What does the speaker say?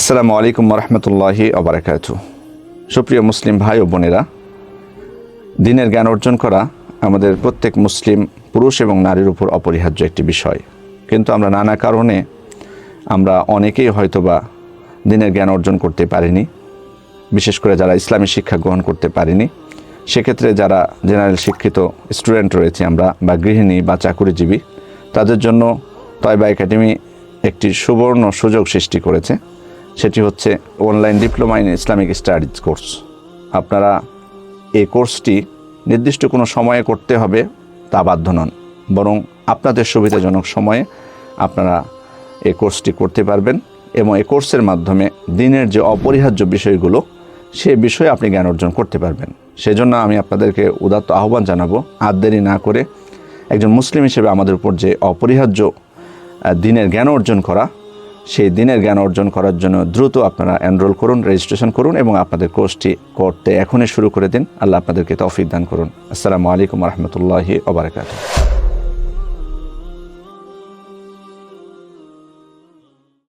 আসসালামু আলাইকুম রহমতুল্লাহি আবরাকাত সুপ্রিয় মুসলিম ভাই ও বোনেরা, দিনের জ্ঞান অর্জন করা আমাদের প্রত্যেক মুসলিম পুরুষ এবং নারীর উপর অপরিহার্য একটি বিষয়। কিন্তু আমরা নানা কারণে আমরা অনেকেই হয়তোবা দিনের জ্ঞান অর্জন করতে পারিনি, বিশেষ করে যারা ইসলামী শিক্ষা গ্রহণ করতে পারিনি। সেক্ষেত্রে যারা জেনারেল শিক্ষিত স্টুডেন্ট রয়েছে আমরা বা গৃহিণী বা চাকুরিজীবী, তাদের জন্য তয়বা একাডেমি একটি সুবর্ণ সুযোগ সৃষ্টি করেছে। সেটি হচ্ছে online diploma in Islamic studies course আপনারা এই কোর্সটি নির্দিষ্ট কোনো সময়ে করতে হবে তা বাধ্য নন। বরং আপনাদের সুবিধাজনক সময়ে আপনারা এই কোর্সটি করতে পারবেন এবং এই কোর্সের মাধ্যমে দিনের যে অপরিহার্য বিষয়গুলো, সে বিষয়ে আপনি জ্ঞান অর্জন করতে পারবেন। সেজন্য আমি আপনাদেরকে উদাত্ত আহ্বান জানাব, আর দেরি না করে একজন মুসলিম হিসেবে আমাদের উপর যে অপরিহার্য দিনের জ্ঞান অর্জন করা সেই দিনের জ্ঞান অর্জন করার জন্য দ্রুত আপনারা এনরোল করুন রেজিস্ট্রেশন করুন এবং আপনাদের কোর্সটি করতে এখনই শুরু করে দিন। আল্লাহ আপনাদেরকে তৌফিক দান করুন। আসসালামু আলাইকুম রহমতুল্লাহি ওবরাকাতুহ